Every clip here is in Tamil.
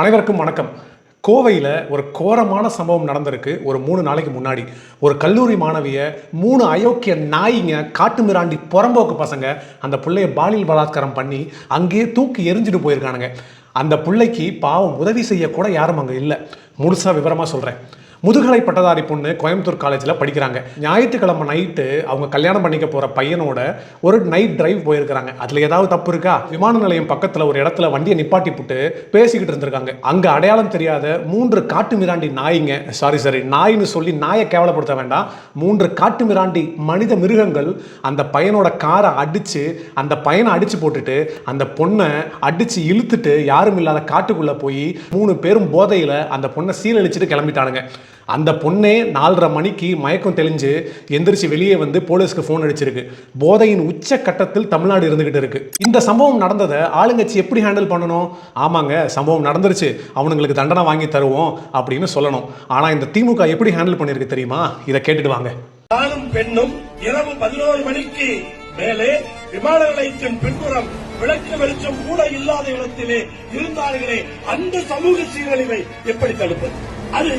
அனைவருக்கும் வணக்கம். கோவையில் ஒரு கோரமான சம்பவம் நடந்திருக்கு ஒரு மூணு நாளைக்கு முன்னாடி. ஒரு கல்லூரி மாணவியை மூணு அயோக்கிய நாயிங்க காட்டு மிராண்டி புறம்போக்கு பசங்க அந்த பிள்ளைய பாலியல் பலாத்காரம் பண்ணி அங்கேயே தூக்கி எரிஞ்சிட்டு போயிருக்கானுங்க. அந்த பிள்ளைக்கு பாவம் உதவி செய்யக்கூட யாரும் அங்கே இல்லை. முழுசாக விவரமாக சொல்கிறேன் முதுகலை பட்டதாரி பொண்ணு கோயம்புத்தூர் காலேஜில் படிக்கிறாங்க. ஞாயிற்றுக்கிழமை நைட்டு அவங்க கல்யாணம் பண்ணிக்க போகிற பையனோட ஒரு நைட் டிரைவ் போயிருக்கிறாங்க. அதில் ஏதாவது தப்பு இருக்கா? விமான நிலையம் பக்கத்தில் ஒரு இடத்துல வண்டியை நிப்பாட்டி போட்டு பேசிக்கிட்டு இருந்திருக்காங்க. அங்கே அடையாளம் தெரியாத மூன்று காட்டு மிராண்டி நாய்ங்க சாரி சாரி நாயின்னு சொல்லி நாயை கேவலப்படுத்த வேண்டாம். மூன்று காட்டு மிராண்டி மனித மிருகங்கள் அந்த பையனோட காரை அடித்து அந்த பையனை அடித்து போட்டுட்டு அந்த பொண்ணை அடித்து இழுத்துட்டு யாரும் இல்லாத காட்டுக்குள்ளே போய் மூணு பேரும் போதையில் அந்த பொண்ணை சீரழிச்சிட்டு கிளம்பிட்டானுங்க. அந்த பொண்ணே நாலரை மணிக்கு மயக்கம் தெளிஞ்சு எந்திரிச்சு வெளியே வந்து போலீஸ்க்கு ஃபோன் அடிச்சிருக்கு. போதையின் உச்ச கட்டத்தில் தமிழ்நாடு இருந்துகிட்டு இருக்கு. இந்த சம்பவம் நடந்ததை ஆளுங்கட்சி எப்படி ஹேண்டில் பண்ணணும்? ஆமாங்க சம்பவம் நடந்துருச்சு. அவனுங்களுக்கு தண்டனை வாங்கி தருவோம் அப்படின்னு சொல்லணும். ஆனால் இந்த திமுக எப்படி ஹேண்டில் பண்ணியிருக்கு தெரியுமா? இதை கேட்டுட்டு வாங்க. ஆணும் பெண்ணும் இரவு பதினோரு மணிக்கு மேலே விமான நிலையத்தின் பின்புறம் விளக்கு வெளிச்சம் கூட இல்லாத இடத்திலே இருந்தார்களே அந்த சமூக சீரழிவை எப்படி தடுப்பது? அது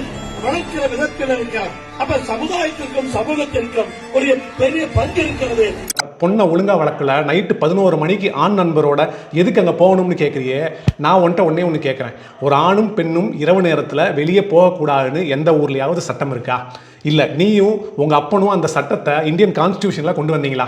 வளர்க்கிற விதத்தில் இருக்க அப்ப சமுதாயத்திற்கும் சமூகத்திற்கும் ஒரு பெரிய பங்கு இருக்கிறது. பொண்ணை ஒழுங்கா வளர்க்கல. நைட்டு பதினோரு மணிக்கு ஆண் நண்பரோட எதுக்கு அங்கே போகணும்னு கேட்குறியே நான் ஒன்ட்ட ஒன்னே ஒன்று கேட்குறேன் ஒரு ஆணும் பெண்ணும் இரவு நேரத்தில் வெளியே போகக்கூடாதுன்னு எந்த ஊர்லேயாவது சட்டம் இருக்கா? இல்லை நீயும் உங்கள் அப்பனும் அந்த சட்டத்தை இந்தியன் கான்ஸ்டியூஷனில் கொண்டு வந்தீங்களா?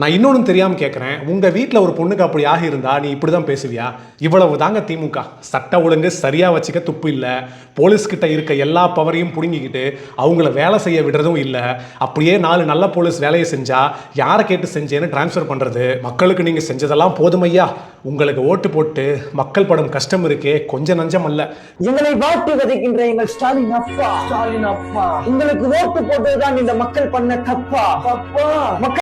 நான் இன்னொன்று தெரியாமல் கேட்குறேன் உங்கள் வீட்டில் ஒரு பொண்ணுக்கு அப்படி ஆகியிருந்தா நீ இப்படி தான் பேசுவியா? இவ்வளவு தாங்க திமுக. சட்ட ஒழுங்கு சரியாக வச்சுக்க துப்பு இல்லை. போலீஸ்கிட்ட இருக்க எல்லா பவரையும் பிடுங்கிக்கிட்டு அவங்கள வேலை செய்ய விடுறதும் இல்லை. அப்படியே நாலு நல்ல போலீஸ் வேலையை செஞ்சா யாரை கேட்டு செஞ்சேன்னு டிரான்ஸ்ஃபர் பண்ணுறது மக்களுக்கு நீங்கள் செஞ்சதெல்லாம் போதுமையா? உங்களுக்கு ஓட்டு போட்டு மக்கள் படும் கஷ்டம் இருக்கே கொஞ்சம் நஞ்சம் அல்ல. எங்களை வாட்டி விதைக்கின்ற எங்கள் ஸ்டாலின் அப்பா. ஸ்டாலின் அப்பா. உங்களுக்கு ஓட்டு போட்டதுதான் இந்த மக்கள் பண்ண தப்பா? தப்பா.